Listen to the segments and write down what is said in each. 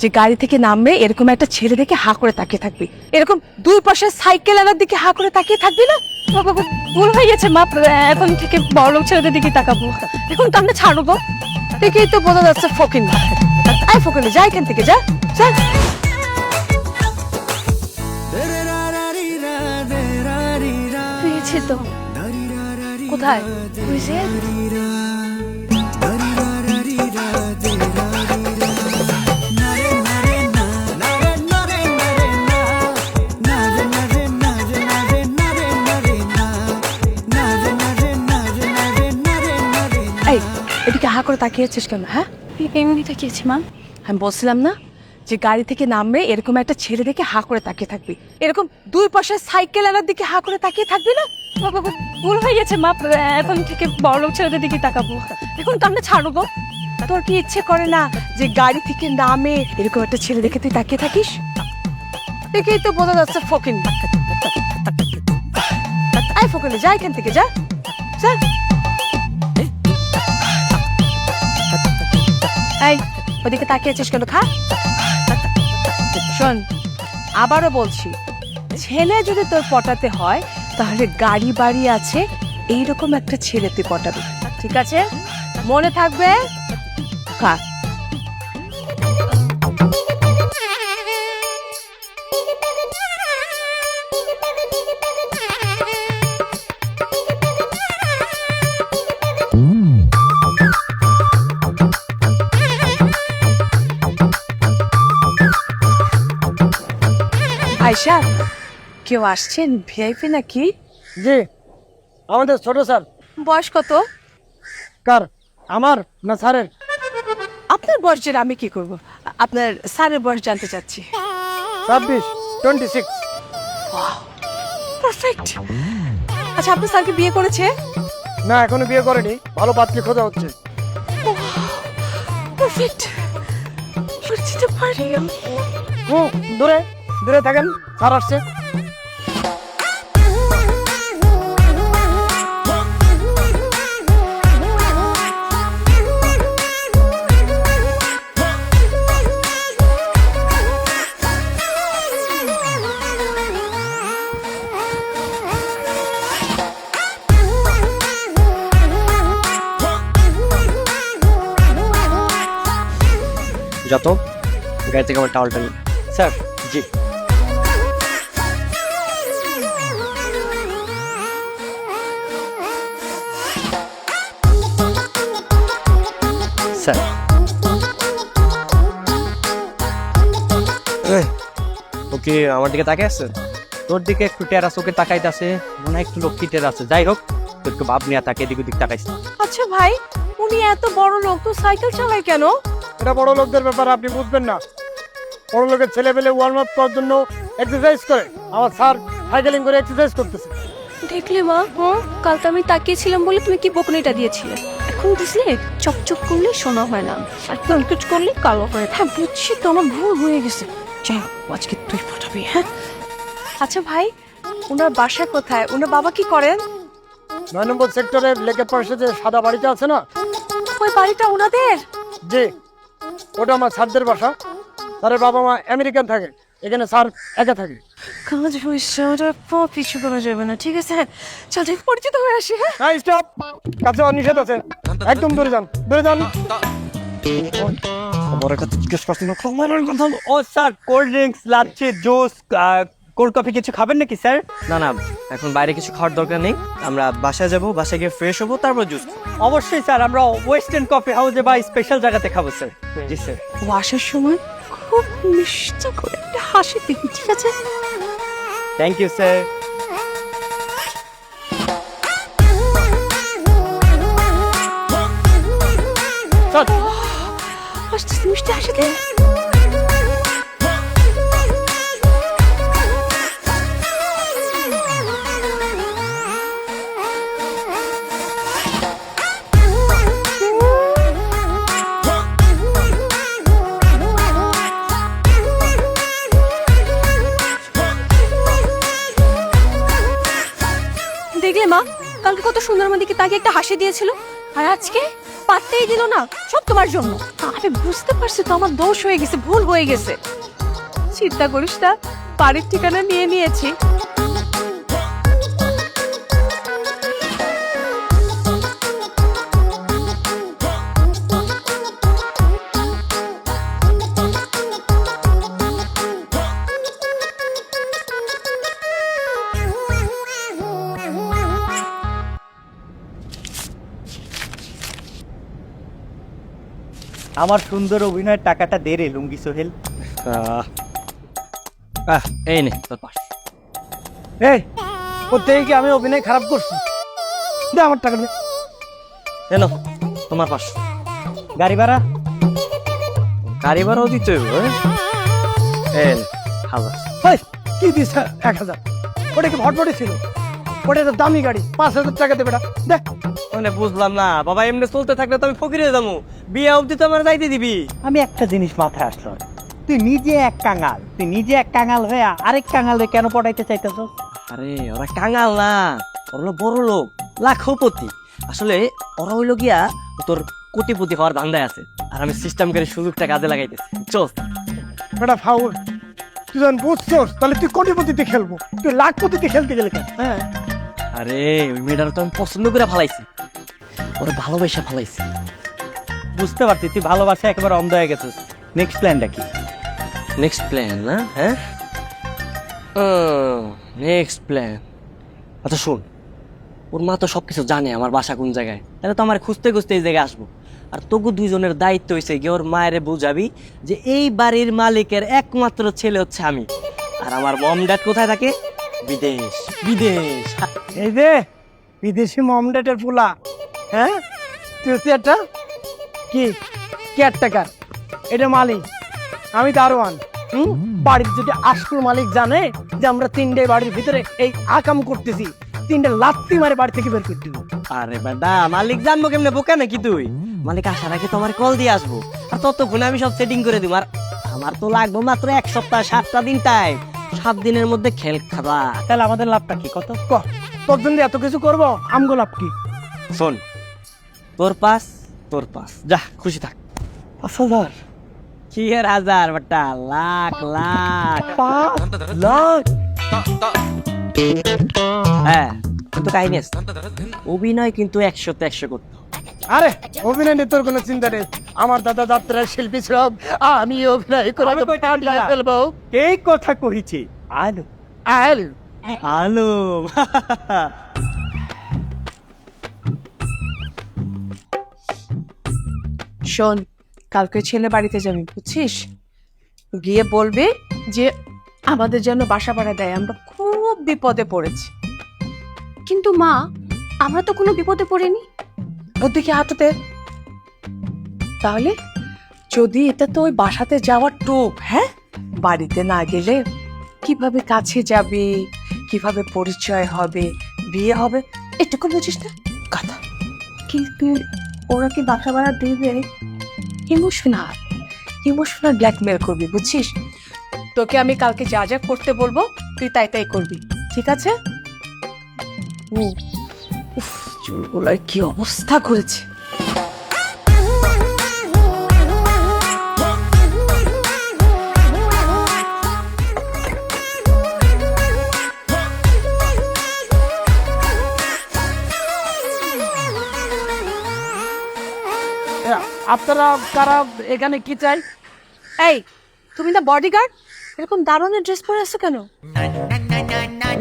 যে গাড়ি থেকে নামবে এরকম একটা ছেলে দেখে হা করে তাকিয়ে থাকবি এরকম দুই পাশে সাইকেল আনার দিকে হা করে তাকিয়ে থাকবি না ভুল হয়ে গেছে মা এখন থেকে বড় ছেলেদের দিকে তাকাবো এখন আমরা ছাড়বো দেখেই তো বোঝা যাচ্ছে ফকিন আই ফকিন যা এখান থেকে যা যা কোথায় করে তাকিয়েছিস কেন হ্যাঁ? এমনি তাকিয়েছি মা। আমি বলছিলাম না যে গাড়ি থেকে নামবে এরকম একটা ছেলে দেখে হা করে তাকিয়ে থাকবি। এরকম দুই পাশে সাইকেল আনার দিকে হা করে তাকিয়ে থাকবি না? ভুল হয়ে গেছে মা। এখন থেকে বড় লোক ছেলেদের দিকে তাকাবো। এখন তো আমরা ছাড়বো। তোর কি ইচ্ছে করে না যে গাড়ি থেকে নামে এরকম একটা ছেলে দেখে তুই তাকিয়ে থাকিস? দেখেই তো বোঝা যাচ্ছে ফকিন। আই ফকিন যা এখান থেকে যা। যা। এই, ওদিকে তাকিয়েছিস কেন? খা। শোন, আবারও বলছি, ছেলে যদি তোর পটাতে হয়, তাহলে গাড়ি বাড়ি আছে, এইরকম একটা ছেলে তুই পটাবি। ঠিক আছে? মনে থাকবে? খা। আয়শা কেউ আসছেন ভিআইপি নাকি? জি আমাদের ছোট স্যার। বয়স কত? কার? আমার না স্যারের? আপনার বয়স জেনে আমি কি করব? আপনার স্যারের বয়স জানতে চাচ্ছি। ছাব্বিশ টোয়েন্টি সিক্স পারফেক্ট আচ্ছা আপনার স্যারকে বিয়ে করেছে? না এখনও বিয়ে করেনি। ভালো পাত্রী খোঁজা হচ্ছে। পারফেক্ট পরিচিত পারি আমি হুম দূরে। দূরে থাকেন স্যার আসছে। যত গাড়ি থেকে আমার টাওয়ালটা নিই স্যার জি। স্যার। এই, ও কি আমার দিকে তাকিয়ে আছে? তোর দিকে একটু টেরাস ওকে তাকাইতেছে মনে হয় একটু লক্ষ্মী টেরাস যাই হোক তোর একটু ভাব নিয়ে তাকে এদিক ওদিক তাকাইছে আচ্ছা ভাই উনি এত বড় লোক তো সাইকেল চালায় কেন? এটা বড় লোকদের ব্যাপার আপনি বুঝবেন না। বড় লোকের ছেলে পেলে ওয়ার্ম আপ করার জন্য এক্সারসাইজ করে। আমার স্যার সাইকেলিং করে এক্সারসাইজ করতেছে। দেখলে মা কাল তো আমি তাকিয়েছিলাম বলে তুমি কি বকুনিটা দিয়েছিলে? এখন বুঝলে চকচক করলে শোনা হয় না। আর কনকিউজ করলে কালো করে হ্যাঁ বুঝছি তো আমার ভুল হয়ে গেছে। যাই হোক, আজকে তুই পটাবি হ্যাঁ? আচ্ছা ভাই ওনার বাসা কোথায়? ওনার বাবা কি করেন? নয় নম্বর সেক্টরের লেকের পাশে যে সাদা বাড়িটা আছে না? ওই বাড়িটা ওনাদের জি ওটা আমার স্যারদের বাসা। স্যারের বাবা মা আমেরিকান থাকে এখানে স্যার একা থাকে। কাজ হয়েছে ওটা পা পিছু করা যাবে না ঠিক আছে? হ্যাঁ চল যাই পরিচিত হয়ে আসি হ্যাঁ? হ্যাঁ স্টপ কাছে নিষেধ আছে। একদম দূরে যান দূরে যান। কথা জিজ্ঞেস করছি না কথা। ও sir cold drinks lassi juice cold coffee কিছু খাবেন নাকি স্যার? না না এখন বাইরে কিছু খাওয়ার দরকার নেই। আমরা বাসায় যাব বাসায় গিয়ে ফ্রেশ হব তারপর জুস অবশ্যই স্যার আমরা ওয়েস্টার্ন কফি হাউসে বা স্পেশাল জায়গাতে খাব স্যার। জি স্যার। ও আসার সময় খুব মিষ্টি করে একটা হাসি দিবি ঠিক আছে? থ্যাংক ইউ স্যার আস্তে আস্তে দেখলে মা? কালকে কত সুন্দর আমার দিকে তাকে একটা হাসি দিয়েছিল। আর আজকে পারতেই দিল না, সব তোমার জন্য। আমি বুঝতে পারছি তো, আমার দোষ হয়ে গেছে, ভুল হয়ে গেছে। চিন্তা করিস না, বাড়ির ঠিকানা নিয়ে নিয়েছি। আমার সুন্দর অভিনয়ের টাকাটা দে রে লুঙ্গি সোহেল। এই নে তোর পাস এই কোথায় কি আমি অভিনয় খারাপ করছি? দে আমার টাকা দে। এলো তোমার পাস গাড়ি ভাড়া? গাড়ি ভাড়াও দিতে হইব হ্যাঁ? হাজার। এই, কি দিস এক হাজার? ওটা কি ভটভটে ছিল? ওটা দামি গাড়ি পাঁচ হাজার টাকা দেবে না দে। মানে বুঝলাম না। বাবা এমনি চলতে থাকলে তো আমি ফকিরে যাব। বিয়ে অবধি তো আমার যাইতে দিবি। আমি একটা জিনিস মাথায় আসলো। তুই নিজে এক কাঙাল। তুই নিজে এক কাঙাল হয়ে আরেক কাঙালে কেন পড়াইতে চাইতেছ? আরে ওরা কাঙাল না। ওরা হলো বড় লোক লাখপতি। আসলে ওরা হইল গিয়া তোর কোটিপতি হওয়ার ধান্দায় আছে। আর আমি সিস্টেম করে সুযোগটা কাজে লাগাইতেছি। চল। বেটা ফাউল তুই যখন বুঝছোস তাহলে তুই কোটিপতিতে খেলব। তুই লাখপতিতে খেলতে গেলে কেন? হ্যাঁ। আরে ওই মেয়েটার তো আমি পছন্দ করে ফালাইছি। ওরা ভালোবাসা ফালাইছি। বুঝতে পারছি তুই ভালোবাসা একেবারে অন্ধ হয়ে গেছিস। নেক্সট প্ল্যানটা কি? নেক্সট প্ল্যান না? হ্যাঁ? নেক্সট প্ল্যান আচ্ছা শোন। ওর মা তো সবকিছু জানে আমার বাসা কোন জায়গায়। তাহলে তো আমার খুঁজতে খুঁজতে এই জায়গায় আসব। আর তবু দুইজনের দায়িত্ব হয়েছে গিয়ে ওর মায়ের বুঝাবি যে এই বাড়ির মালিকের একমাত্র ছেলে হচ্ছে আমি। আর আমার মম ড্যাড কোথায় থাকে? বিদেশ। বিদেশ এই যে বিদেশি মমডেটের পোলা হ্যাঁ? তুই হচ্ছে একটা? কি? কেয়ারটেকার এটা মালিক। আমি দারোয়ান। হুম? বাড়ির যদি আসল মালিক জানে যে আমরা তিনটে বাড়ির ভিতরে এই আকাম করতেছি তিনটে লাত্তি মারে বাড়ি থেকে বের করে দিব। আরে বেটা মালিক জানব কেমনে বোকা নাকি তুই? মালিক আসার আগে তোমার কল দিয়ে আসব। আর ততক্ষণে আমি সব সেটিং করে দিব। আর আমার তো লাগবে মাত্র এক সপ্তাহ সাতটা দিন টাইম সাত দিনের মধ্যে খেল খাবা। তাহলে আমাদের লাভটা কি? কত? ক তোর জন্য এত কিছু করব আমগো লাভ কি? শোন তোর পাস তোর পাস যা খুশি থাক। পাঁচ হাজার। কি এর হাজার বেটা? লাখ লাখ। পাঁচ লাখ। হ্যাঁ কিন্তু কাহিনী আছে। অভিনয় কিন্তু একশোতে একশো করতে আরে অভিনয় নিয়ে তোর কোনো চিন্তা নেই। আমার দাদা যাত্রার শিল্পী ছিল আমি অভিনয় করে ফেলব। এই কথা কহিছি আলো। আল। আলো। শোন, কালকে ছেলে বাড়িতে যাবি, বুঝছিস? গিয়ে বলবি যে আমাদের যেন বাসা ভাড়া দেয়, আমরা খুব বিপদে পড়েছি। কিন্তু মা, আমরা তো কোনো বিপদে পড়িনি। ওর দিকে হাঁটুতে তাহলে যদি এটা তো ওই বাসাতে যাওয়ার টোপ হ্যাঁ? বাড়িতে না গেলে কীভাবে কাছে যাবে, কীভাবে পরিচয় হবে, বিয়ে হবে, এটুকু বুঝিস না? কথা। কিন্তু ওরা কি বাসা ভাড়া দেবে? ইমোশনাল ইমোশনাল ব্ল্যাকমেল করবি, বুঝছিস? তোকে আমি কালকে যা যা করতে বলব, তুই তাই তাই করবি, ঠিক আছে? চুলগুলোর কি অবস্থা করেছে। আপনারা কারা এখানে কি চাই? এই তুমি না বডিগার্ড এরকম দারুণের ড্রেস পরে আছো কেন?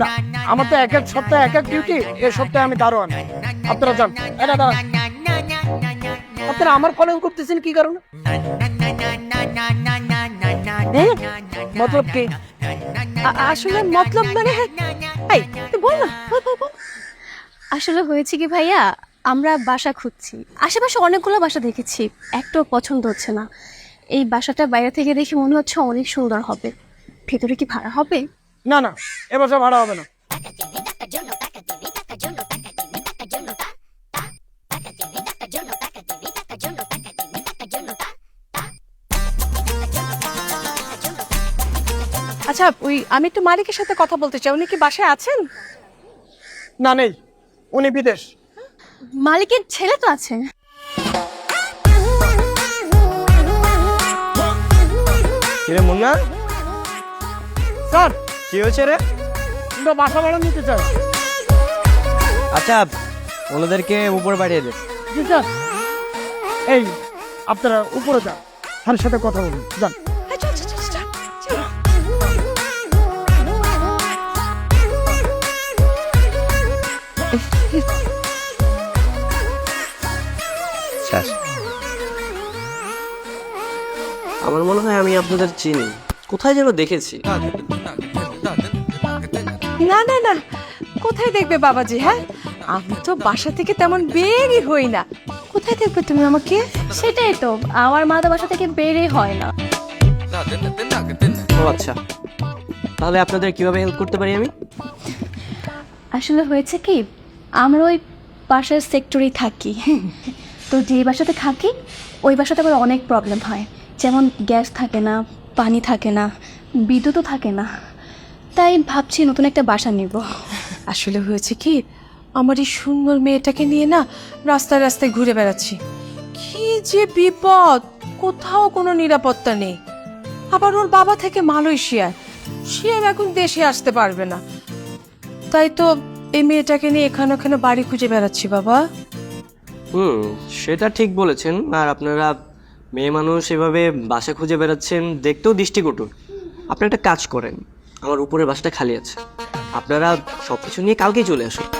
না আমার তো এক এক সপ্তাহে এক এক ডিউটি এই সপ্তাহে আমি দারোয়ান। আপনারা যান। এটা দাঁড়ান আপনারা আমার কলম করতেছেন কি কারণে? মতলব কি? আসলে মতলব মানে এই তুই বল না। আসলে হয়েছে কি ভাইয়া? আমরা বাসা খুঁজছি। আশেপাশে অনেকগুলো বাসা দেখেছি একটাও পছন্দ হচ্ছে না। এই বাসাটা বাইরে থেকে দেখে মনে হচ্ছে অনেক সুন্দর হবে। ভেতরে কি ভাড়া হবে? না না এ বছর ভাড়া হবে না। আচ্ছা ওই আমি একটু মালিকের সাথে কথা বলতে চাই। উনি কি বাসায় আছেন? না নেই। উনি বিদেশ। মালিকের ছেলে তো আছে। কিরে মুন্না? স্যার কি হয়েছে রে? দুটো বাসা ভাড়া নিতে চাই আচ্ছা ওনাদেরকে উপরে বাড়িয়ে দে। জি স্যার। এই আপনারা উপরে যান। স্যারের সাথে কথা বলুন। যান। আমি আপনাদের চিনি। কোথায় যেন দেখেছি। না না না। কোথায় দেখবে বাবাজি হ্যাঁ? আমি তো বাসা থেকে তেমন বেরই হই না। কোথায় দেখবে তুমি আমাকে? সেটাই তো আমার মা তো বাসা থেকে বেরই হয় না। ও আচ্ছা। তাহলে আপনাদের কীভাবে হেল্প করতে পারি আমি? আসলে হয়েছে কি আমরা ওই পাশের সেক্টরেই থাকি। তো যে বাসাতে থাকি ওই বাসাতে আবার অনেক প্রবলেম হয়। যেমন গ্যাস থাকে না পানি থাকে না বিদ্যুৎও থাকে না। তাই ভাবছি নতুন একটা বাসা নিব। আসলে হয়েছে কি আমার এই সুন্দর মেয়েটাকে নিয়ে না রাস্তায় রাস্তায় ঘুরে বেড়াচ্ছি। কি যে বিপদ কোথাও কোনো নিরাপত্তা নেই। আবার ওর বাবা থেকে মালয়েশিয়ায় সে আর এখন দেশে আসতে পারবে না। তাই তো এই মেয়েটাকে নিয়ে এখানে ওখানে বাড়ি খুঁজে বেড়াচ্ছি বাবা। হুম সেটা ঠিক বলেছেন। আর আপনারা মেয়ে মানুষ এভাবে বাসা খুঁজে বেড়াচ্ছেন দেখতেও দৃষ্টিকটু আপনি একটা কাজ করেন আমার উপরের বাসাটা খালি আছে। আপনারা সব কিছু নিয়ে কালকেই চলে আসুন।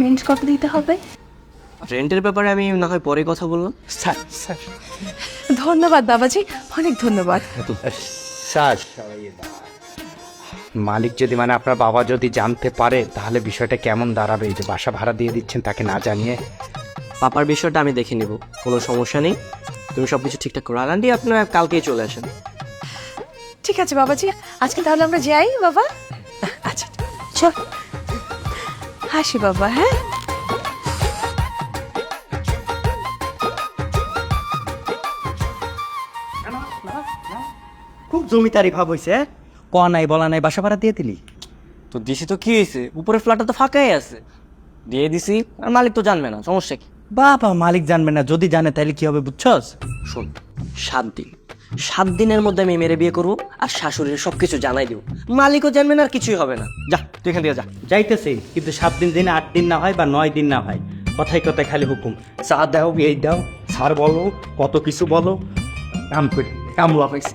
রেন্ট কত দিতে হবে? রেন্টের ব্যাপারে আমি না হয় পরে কথা বললাম। Sir sir. ধন্যবাদ বাবাজি অনেক ধন্যবাদ। স্যার মালিক যদি মানে আপনার বাবা যদি জানতে পারে তাহলে বিষয়টা কেমন দাঁড়াবে? এই যে বাসা ভাড়া দিয়ে দিচ্ছেন তাকে না জানিয়ে। পাপার বিষয়টা আমি দেখে নেব কোনো সমস্যা নেই। তুমি সব কিছু ঠিকঠাক করো। আর আন্টি আপনারা কালকেই চলে আসেন। ঠিক আছে বাবাজি। আজকে তাহলে আমরা যাই বাবা? আচ্ছা চল। হাসি বাবা হ্যাঁ? খুব জমিদারি ভাব হয়েছে ক নাই বলা নাই বাসা ভাড়া দিয়ে দিলি? তো দিছি তো কি হয়েছে উপরের ফ্ল্যাটটা তো ফাঁকাই আছে। দিয়ে দিছি আর মালিক তো জানবে না সমস্যা কি? বাবা মালিক জানবে না যদি জানে তাহলে কি হবে বুঝছস? শোন সাত দিন। সাত দিনের মধ্যে আমি মেরে বিয়ে করব আর শাশুড়ির সব কিছু জানাই দিব। মালিকও জানবে না আর কিছুই হবে না। যা তুই এখান থেকে যা। যাইতেছি কিন্তু সাত দিন দিনে আট দিন না হয় বা নয় দিন না হয়। কথায় কথায় খালি হুকুম চা দাও এই দাও সার বলো কত কিছু বলো। কাম করি কামলা পাইছি।